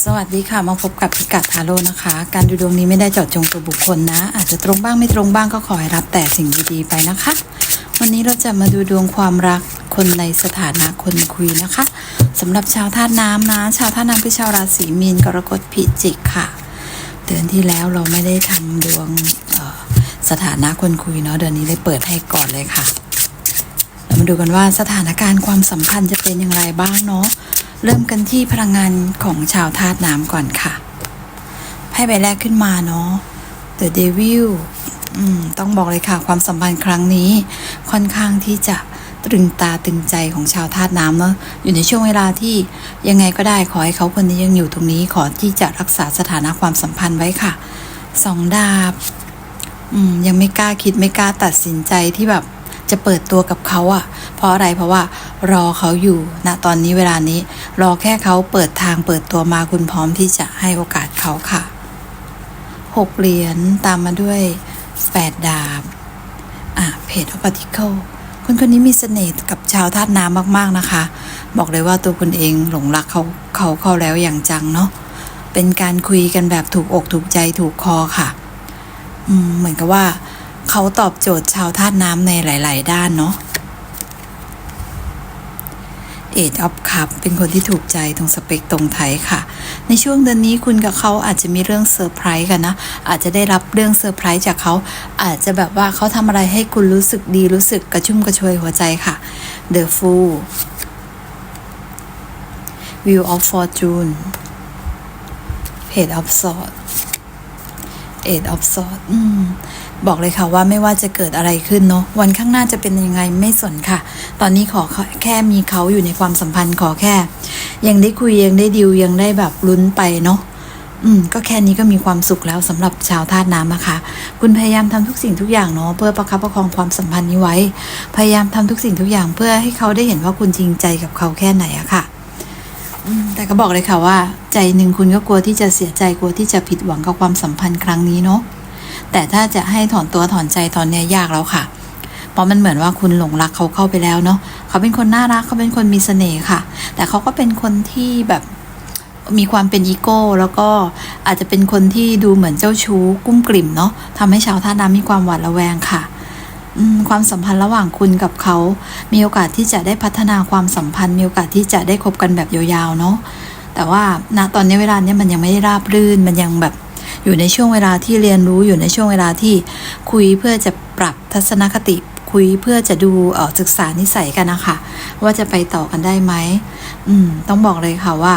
สวัสดีค่ะ มาพบกับพิกัดทาโร่นะคะ การดูดวงนี้ไม่ได้เจาะจงตัวบุคคลนะ อาจจะตรงบ้างไม่ตรงบ้างก็ขอให้รับแต่สิ่งดีๆไปนะคะ วันนี้เราจะมาดูดวงความรักคนในสถานะคนคุยนะคะสำหรับชาวธาตุน้ำนะ ชาวธาตุน้ำคือชาวราศีมีนกรกฎพิจิกค่ะ เดือนที่แล้วเราไม่ได้ทำดวงสถานะคนคุยเนาะเดือนนี้เลยเปิดให้ก่อนเลยค่ะ เรามาดูกันว่าสถานการณ์ความสัมพันธ์จะเป็นอย่างไรบ้างเนาะ เริ่มกันที่พลังงานของชาวธาตุน้ำก่อนค่ะไพ่ใบแรกขึ้นมาเนาะ The Devil ต้องบอกเลยค่ะ ความสัมพันธ์ครั้งนี้ ค่อนข้างที่จะตรึงตาตึงใจของชาวธาตุน้ำเนาะอยู่ในช่วงเวลาที่ยังไงก็ได้ขอให้เขาคนนี้ยังอยู่ตรงนี้ขอที่จะรักษาสถานะความสัมพันธ์ไว้ค่ะสองดาบยังไม่กล้าคิดไม่กล้าตัดสินใจที่แบบจะเปิดตัวกับเขาอะเพราะอะไรเพราะว่ารอเขาอยู่ณตอนนี้เวลานี้ รอแค่เขาเปิดทางเปิดตัวมาคุณพร้อมที่จะให้โอกาสเขาค่ะหกเหรียญตามมาด้วยแปดาบ อะเพจออปติเคิลคนคนนี้มีเสน่ห์กับชาวธาตุน้ำมาก ๆ นะคะ บอกเลยว่าตัวคุณเองหลงรักเขาเขาเข้าแล้วอย่างจังเนาะเป็นการคุยกันแบบถูกอกถูกใจถูกคอค่ะอืมเหมือนกับว่า เขาตอบโจทย์ชาวธาตุน้ำในหลาย ๆ ด้านเนาะ เอ็ดออฟคัพเป็นคนที่ถูกใจตรงสเปคตรงไทยค่ะ ในช่วงเดือนนี้คุณกับเขาอาจจะมีเรื่องเซอร์ไพรส์กันนะ อาจจะได้รับเรื่องเซอร์ไพรส์จากเขา อาจจะแบบว่าเขาทำอะไรให้คุณรู้สึกดีรู้สึกกระชุ่มกระชวยหัวใจค่ะ The Fool View of Fortune Page of Swords Eight of Swords อืม บอกเลยค่ะว่าไม่ว่าจะเกิดอะไรขึ้นเนาะวันข้างหน้าจะเป็นยังไงไม่สนค่ะ ตอนนี้ขอแค่มีเขาอยู่ในความสัมพันธ์ขอแค่ ยังได้คุยยังได้ดิวยังได้แบบลุ้นไปเนาะอืมก็แค่นี้ก็มีความสุขแล้วสำหรับชาวธาตุน้ำนะคะ คุณพยายามทำทุกสิ่งทุกอย่างเนาะเพื่อประคับประคองความสัมพันธ์นี้ไว้ พยายามทำทุกสิ่งทุกอย่างเพื่อให้เขาได้เห็นว่าคุณจริงใจกับเขาแค่ไหนอะค่ะแต่ก็บอกเลยค่ะว่า ใจหนึ่งคุณก็กลัวที่จะเสียใจกลัวที่จะผิดหวังกับความสัมพันธ์ครั้งนี้เนาะ แต่ถ้าจะให้ถอนตัวถอนใจตอนนี้ยากแล้วค่ะ เพราะมันเหมือนว่าคุณหลงรักเขาเข้าไปแล้วเนาะเขาเป็นคนน่ารักเขาเป็นคนมีเสน่ห์ค่ะ แต่เขาก็เป็นคนที่แบบมีความเป็นอีโก้ แล้วก็อาจจะเป็นคนที่ดูเหมือนเจ้าชู้กุ้มกลิ่มเนาะทำให้ชาวท่าน้ำมีความหวาดระแวงค่ะความสัมพันธ์ระหว่างคุณกับเขา มีโอกาสที่จะได้พัฒนาความสัมพันธ์ มีโอกาสที่จะได้คบกันแบบยาวๆเนาะ แต่ว่าณตอนนี้เวลาเนี้ยมันยังไม่ได้ราบรื่น มันยังแบบ อยู่ในช่วงเวลาที่เรียนรู้อยู่ในช่วงเวลาที่คุยเพื่อจะปรับทัศนคติคุยเพื่อจะดูเออศึกษานิสัยกันนะคะ ว่าจะไปต่อกันได้ไหมอืม ต้องบอกเลยค่ะว่า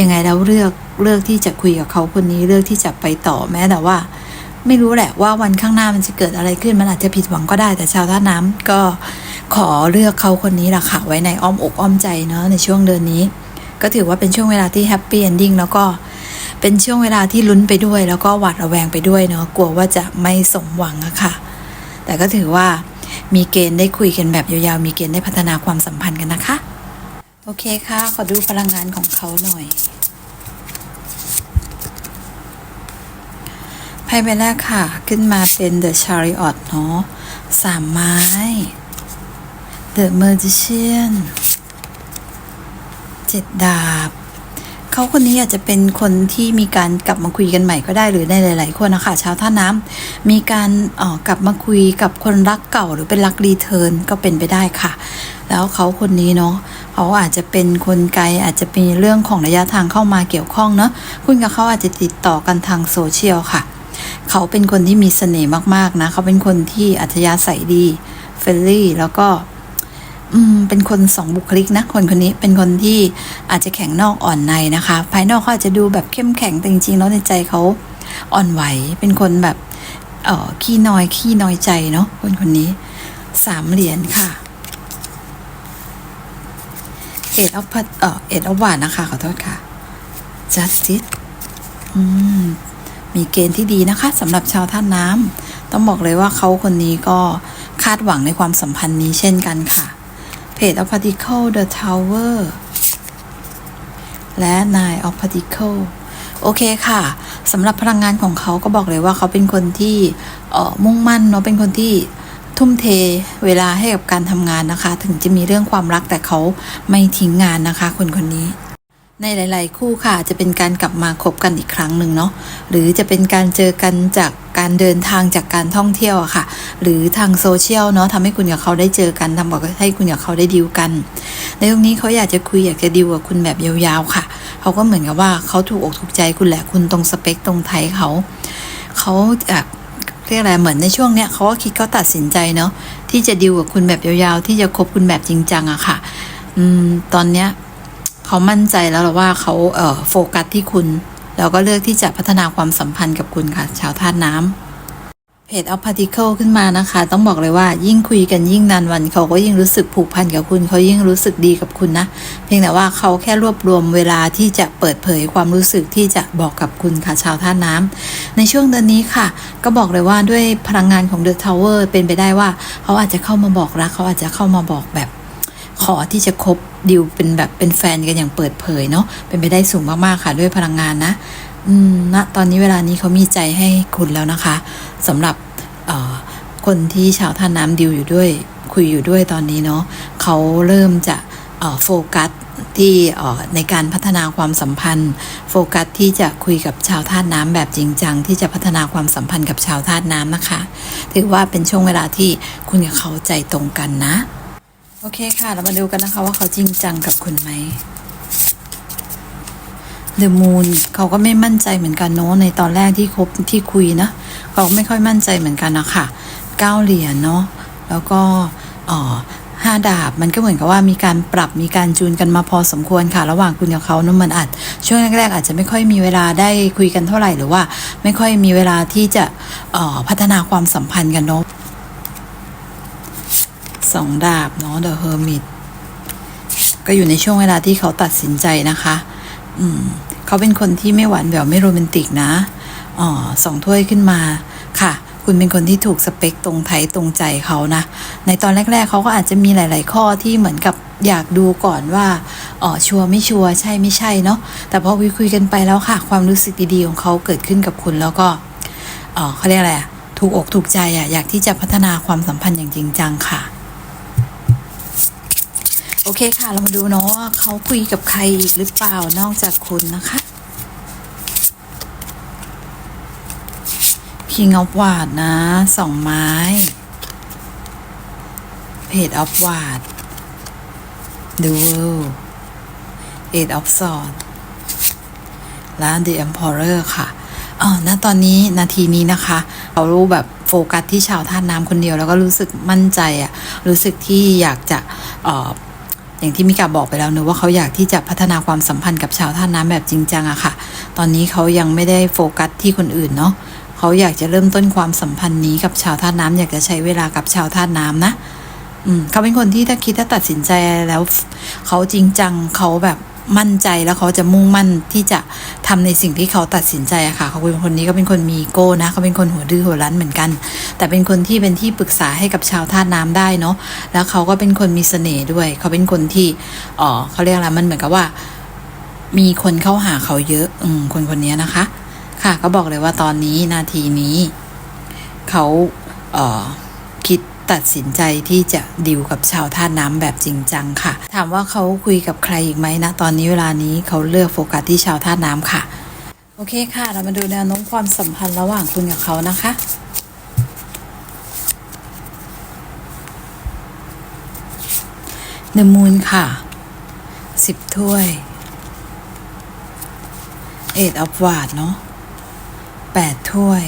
ยังไงแล้วเลือกเลือกที่จะคุยกับเขาคนนี้เลือกที่จะไปต่อแม้แต่ว่า ไม่รู้แหละว่าวันข้างหน้ามันจะเกิดอะไรขึ้นมันอาจจะผิดหวังก็ได้แต่ชาวท่าน้ำก็ขอเลือกเขาคนนี้ละค่ะไว้ในอ้อมอกอ้อมใจเนาะในช่วงเดือนนี้ ก็ถือว่าเป็นช่วงเวลาที่แฮปปี้เอนดิ้งแล้วก็ เป็นช่วงเวลาที่ลุ้นไปด้วย แล้วก็หวาดระแวงไปด้วยเนาะกลัวว่าจะไม่สมหวังอะค่ะ แต่ก็ถือว่ามีเกณฑ์ได้คุยกันแบบยาวๆ มีเกณฑ์ได้พัฒนาความสัมพันธ์กันนะคะ โอเคค่ะ ขอดูพลังงานของเขาหน่อยไพ่ใบแรกค่ะ ขึ้นมาเป็น The Chariot เนาะสามไม้ The Magician เจ็ดดาบ เขาคนนี้อาจจะเป็นคนที่มีการกลับมาคุยกันใหม่ก็ได้หรือในหลาย ๆ คนนะคะชาวท่าน้ำมีการเอ่อกลับมาคุยกับคนรักเก่าหรือเป็นรักรีเทิร์นก็เป็นไปได้ค่ะ แล้วเขาคนนี้เนาะเขาอาจจะเป็นคนไกลอาจจะมีเรื่องของระยะทางเข้ามาเกี่ยวข้องเนาะคุณกับเขาอาจจะติดต่อกันทางโซเชียลค่ะ เขาเป็นคนที่มีเสน่ห์มาก ๆ นะ เขาเป็นคนที่อัธยาศัยดีเฟรนลี่แล้วก็ อืมเป็นคนสองบุคลิกนะคนคนนี้เป็นคนที่อาจจะแข็งนอกอ่อนในนะคะ ภายนอกเขาอาจจะดูแบบเข้มแข็งแต่จริงๆแล้วในใจเขาอ่อนไหว เป็นคนแบบเออขี้น้อยขี้น้อยใจเนาะคนคนนี้สามเหรียญค่ะเอ็ดอัพเอ่อเอ็ดอัพวานนะคะขอโทษค่ะ justice อืมมีเกณฑ์ที่ดีนะคะสำหรับชาวท่าน้ำต้องบอกเลยว่าเขาคนนี้ก็คาดหวังในความสัมพันธ์นี้เช่นกันค่ะ Page of Particle The Tower และ Nine of Particle โอเคค่ะสำหรับพลังงานของเขาก็บอกเลยว่าเขาเป็นคนที่เออมุ่งมั่นเนาะเป็นคนที่ทุ่มเทเวลาให้กับการทำงานนะคะ ถึงจะมีเรื่องความรักแต่เขาไม่ทิ้งงานนะคะ คนคนนี้ ในหลาย ๆ คู่ค่ะจะเป็นการกลับมาคบกันอีกครั้งหนึ่งเนาะหรือจะเป็นการเจอกันจากการเดินทางจากการท่องเที่ยวอะค่ะ หรือทางโซเชียลเนาะทำให้คุณกับเขาได้เจอกันทำบอกให้คุณกับเขาได้ดีลกัน ในตรงนี้เขาอยากจะคุยอยากจะดีลกับคุณแบบยาวๆค่ะ เขาก็เหมือนกับว่าเขาถูกอกถูกใจคุณแหละคุณตรงสเปคตรงไทยเขาเขาแบบเรียกอะไรเหมือนในช่วงเนี้ยเขาก็คิดเขาตัดสินใจเนาะที่จะดีลกับคุณแบบยาวๆ ที่จะคบคุณแบบจริงจังอะค่ะ อืมตอนเนี้ย เขามั่นใจแล้วหรอว่าเขาเอ่อโฟกัสที่คุณแล้วก็เลือกที่จะพัฒนาความสัมพันธ์กับคุณค่ะ ชาวธาตุน้ำเพจ of particle ขึ้นมานะคะ ต้องบอกเลยว่ายิ่งคุยกันยิ่งนานวัน เขาก็ยิ่งรู้สึกผูกพันกับคุณ เขายิ่งรู้สึกดีกับคุณนะ เพียงแต่ว่าเขาแค่รวบรวมเวลาที่จะเปิดเผยความรู้สึกที่จะบอกกับคุณค่ะ ชาวท่าน้ำในช่วงเดือนนี้ค่ะ ก็บอกเลยว่าด้วยพลังงานของ The Tower เป็นไปได้ว่า เขาอาจจะเข้ามาบอกรักเขาอาจจะเข้ามาบอกแบบ ขอที่จะคบดิวเป็นแบบเป็นแฟนกันอย่างเปิดเผยเนาะเป็นไปได้สูงมากๆค่ะ ด้วยพลังงานนะอืมณตอนนี้เวลานี้เขามีใจให้คุณแล้วนะคะสำหรับคนที่ชาวท่าน้ำดิวอยู่ด้วย คุยอยู่ด้วยตอนนี้เนาะเขาเริ่มจะโฟกัสที่ในการพัฒนาความสัมพันธ์ โฟกัสที่จะคุยกับชาวธาตุน้ำแบบจริงจัง ที่จะพัฒนาความสัมพันธ์กับชาวธาตุน้ำนะคะ ถือว่าเป็นช่วงเวลาที่คุณกับเขาใจตรงกันนะ โอเคค่ะ เรามาดูกันนะคะว่าเขาจริงจังกับคุณไหม The Moon เขาก็ไม่มั่นใจเหมือนกันเนาะในตอนแรกที่คบที่คุยนะ เขาไม่ค่อยมั่นใจเหมือนกันนะคะเก้าเหรียญเนาะแล้วก็อ่อห้าดาบมันก็เหมือนกับว่ามีการปรับมีการจูนกันมาพอสมควรค่ะ ระหว่างคุณกับเขาเนอะมันอาจช่วงแรกๆอาจจะไม่ค่อยมีเวลาได้คุยกันเท่าไหร่หรือว่า ไม่ค่อยมีเวลาที่จะอ่อพัฒนาความสัมพันธ์กันเนาะ สองดาบเนาะ The Hermit ก็อยู่ในช่วงเวลาที่เขาตัดสินใจนะคะ อืม เขาเป็นคนที่ไม่หวานแหววไม่โรแมนติกนะ อ๋อสองถ้วยขึ้นมาค่ะ คุณเป็นคนที่ถูกสเปคตรงไทยตรงใจเขานะ ในตอนแรก ๆ เขาก็อาจจะมีหลาย ๆ ข้อที่เหมือนกับอยากดูก่อนว่าอ๋อชัวร์ไม่ชัวร์ใช่ไม่ใช่เนาะ แต่พอคุยคุยกันไปแล้วค่ะ ความรู้สึกดีๆของเขาเกิดขึ้นกับคุณแล้วก็อ๋อเขาเรียกอะไรถูกอกถูกใจอะอยากที่จะพัฒนาความสัมพันธ์อย่างจริงจังค่ะ โอเคค่ะ เรามาดูเนาะว่าเขาคุยกับใครอีกหรือเปล่านอกจากคุณนะคะ King of w a r d นะสองไม้ Page of w a r d The World Eight of Swords และ The Emperor ค่ะเออณตอนนี้นาทีนี้นะคะเขารู้แบบโฟกัสที่ชาวท่าตุน้ำคนเดียว แล้วก็รู้สึกมั่นใจอะรู้สึกที่อยากจะเออ อย่างที่มิกาบอกไปแล้วเนอะว่าเขาอยากที่จะพัฒนาความสัมพันธ์กับชาวท่าน้ำแบบจริงจังอะค่ะ ตอนนี้เขายังไม่ได้โฟกัสที่คนอื่นเนาะเขาอยากจะเริ่มต้นความสัมพันธ์นี้กับชาวท่าน้ำอยากจะใช้เวลากับชาวท่าน้ำนะอืมเขาเป็นคนที่ถ้าคิดถ้าตัดสินใจแล้วเขาจริงจังเขาแบบ มั่นใจแล้วเขาจะมุ่งมั่นที่จะทำในสิ่งที่เขาตัดสินใจอะค่ะเขาเป็นคนนี้ก็เป็นคนมีโก้นะเขาเป็นคนหัวดื้อหัวรั้นเหมือนกัน แต่เป็นคนที่เป็นที่ปรึกษาให้กับชาวธาตุน้ำได้เนาะแล้วเขาก็เป็นคนมีเสน่ห์ด้วย เขาเป็นคนที่อ๋อเขาเรียกอะไรมันเหมือนกับว่า มีคนเข้าหาเขาเยอะ อืมคนคนนี้นะคะ ค่ะ ก็บอกเลยว่าตอนนี้นาทีนี้ เขาเอ่อ ตัดสินใจที่จะดิวกับชาวท่าน้ำแบบจริงจังค่ะ ถามว่าเขาคุยกับใครอีกไหมนะตอนนี้เวลานี้เขาเลือกโฟกัสที่ชาวท่าน้ำค่ะ โอเคค่ะ เรามาดูแนวโน้มความสัมพันธ์ระหว่างคุณกับเขานะคะเดมู n ค่ะสิบถ้วยเอ็ดออฟวาดเนาะแปดถ้วย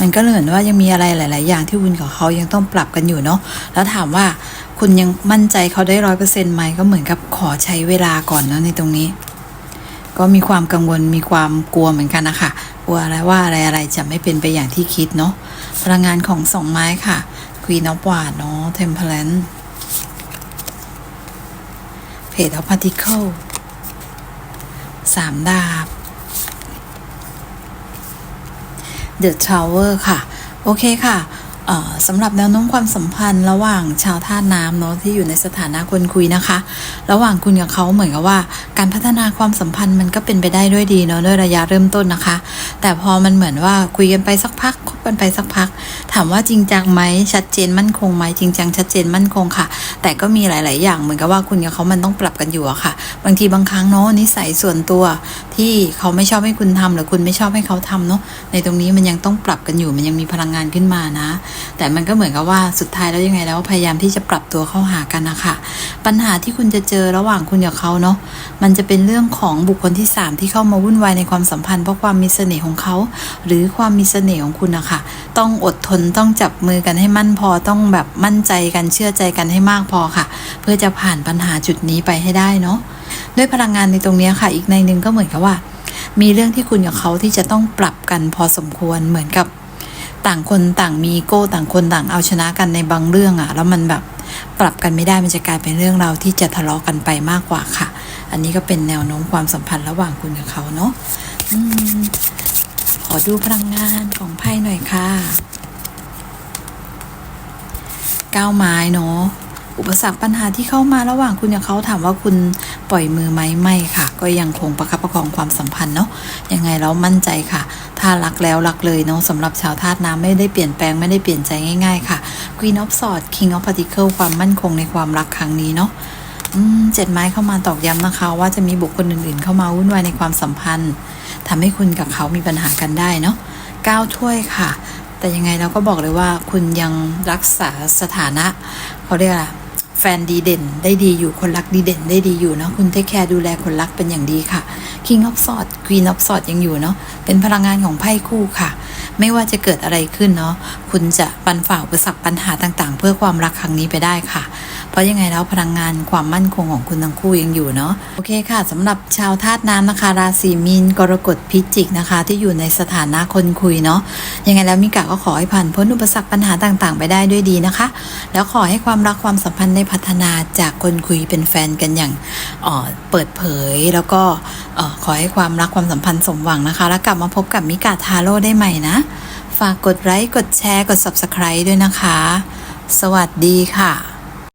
มันก็เหมือนว่ายังมีอะไรหลาย ๆ อย่างที่คุณกับเขายังต้องปรับกันอยู่เนาะแล้วถามว่าคุณยังมั่นใจเขาได้ร้อยเปอร์เซ็นต์ไหมก็เหมือนกับขอใช้เวลาก่อนเนาะในตรงนี้ ก็มีความกังวลมีความกลัวเหมือนกันนะคะกลัวอะไรว่าอะไรอะไรจะไม่เป็นไปอย่างที่คิดเนาะพลังงานของสองไม้ค่ะ Queen of w a d เนาะ Temperance Page of Particle สามดาบ The Tower ค่ะ โอเคค่ะ สำหรับแนวโน้มความสัมพันธ์ระหว่างชาวท่าน้ำเนาะที่อยู่ในสถานะคนคุยนะคะ ระหว่างคุณกับเขาเหมือนกับว่า การพัฒนาความสัมพันธ์มันก็เป็นไปได้ด้วยดีเนาะด้วยระยะเริ่มต้นนะคะ แต่พอมันเหมือนว่าคุยกันไปสักพักคบกันไปสักพัก ถามว่าจริงจังไหมชัดเจนมั่นคงไหมจริงจังชัดเจนมั่นคงค่ะ แต่ก็มีหลาย ๆ อย่างเหมือนกับว่าคุณกับเขามันต้องปรับกันอยู่อะค่ะ บางทีบางครั้งเนาะนิสัยส่วนตัวที่เขาไม่ชอบให้คุณทำหรือคุณไม่ชอบให้เขาทำเนาะในตรงนี้มันยังต้องปรับกันอยู่มันยังมีพลังงานขึ้นมานะแต่มันก็เหมือนกับว่าสุดท้ายแล้วยังไงแล้วพยายามที่จะปรับตัวเข้าหากันนะคะปัญหาที่คุณจะเจอระหว่างคุณกับเขาเนาะมันจะเป็นเรื่องของบุคคลที่สามที่เข้ามาวุ่นวายในความสัมพันธ์เพราะความมีเสน่ห์ของเขา หรือความมีเสน่ห์ของคุณนะคะต้องอดทนต้องจับมือกันให้มั่นพอต้องแบบมั่นใจกันเชื่อใจกันให้มากพอค่ะ เพื่อจะผ่านปัญหาจุดนี้ไปให้ได้เนาะด้วยพลังงานในตรงนี้ค่ะ อีกในหนึ่งก็เหมือนกับว่า มีเรื่องที่คุณกับเขาที่จะต้องปรับกันพอสมควรเหมือนกับ ต่างคนต่างมีอีโก้ต่างคนต่างเอาชนะกันในบางเรื่องอะแล้วมันแบบปรับกันไม่ได้มันจะกลายเป็นเรื่องราวที่จะทะเลาะกันไปมากกว่าค่ะ อันนี้ก็เป็นแนวโน้มความสัมพันธ์ระหว่างคุณกับเขาเนาะอืมขอดูพลังงานของไพ่หน่อยค่ะก้าวไม้เนาะ อุปสรรคปัญหาที่เข้ามาระหว่างคุณกับเขาถามว่าคุณปล่อยมือไหมไม่ค่ะ ก็ยังคงประคับประคองความสัมพันธ์เนาะยังไงแล้วมั่นใจค่ะ ถ้ารักแล้วรักเลยเนาะสำหรับชาวธาตุน้ำไม่ได้เปลี่ยนแปลงไม่ได้เปลี่ยนใจง่าย ๆ ค่ะ Queen of Swords King of Particle ความมั่นคงในความรักครั้งนี้เนาะเจ็ดไม้เข้ามาตอกย้ำนะคะ ว่าจะมีบุคคลอื่นๆ เข้ามาวุ่นวายในความสัมพันธ์ทำให้คุณกับเขามีปัญหากันได้เนาะเก้าถ้วยค่ะ แต่ยังไงเราก็บอกเลยว่าคุณยังรักษาสถานะ เขาเรียกอะไร แฟนดีเด่นได้ดีอยู่คนรักดีเด่นได้ดีอยู่เนาะคุณเทคแคร์ดูแลคนรักเป็นอย่างดีค่ะ King of Swords Queen of s w o r d ยังอยู่เนาะเป็นพลังงานของไพ่คู่ค่ะ ไม่ว่าจะเกิดอะไรขึ้นเนาะคุณจะปันฝ่าอุปสรรคปัญหาต่างๆ เพื่อความรักครั้งนี้ไปได้ค่ะ เพราะยังไงแล้วพลังงานความมั่นคงของคุณทั้งคู่ยังอยู่เนาะโอเคค่ะสำหรับชาวธาตุน้ำนะคะ ราศีมีนกรกฎพิจิกนะคะ ที่อยู่ในสถานะคนคุยเนาะยังไงแล้วมิกะก็ขอให้ผ่านพ้นอุปสรรคปัญหาต่างๆ ไปได้ด้วยดีนะคะ แล้วขอให้ความรักความสัมพันธ์ได้พัฒนาจากคนคุยเป็นแฟนกันอย่างเออเปิดเผยแล้วก็ขอให้ความรักความสัมพันธ์สมหวังนะคะ แล้วกลับมาพบกับมิกะทาโร่ได้ใหม่นะ ฝากกดไลค์กดแชร์กด subscribe ด้วยนะคะ สวัสดีค่ะ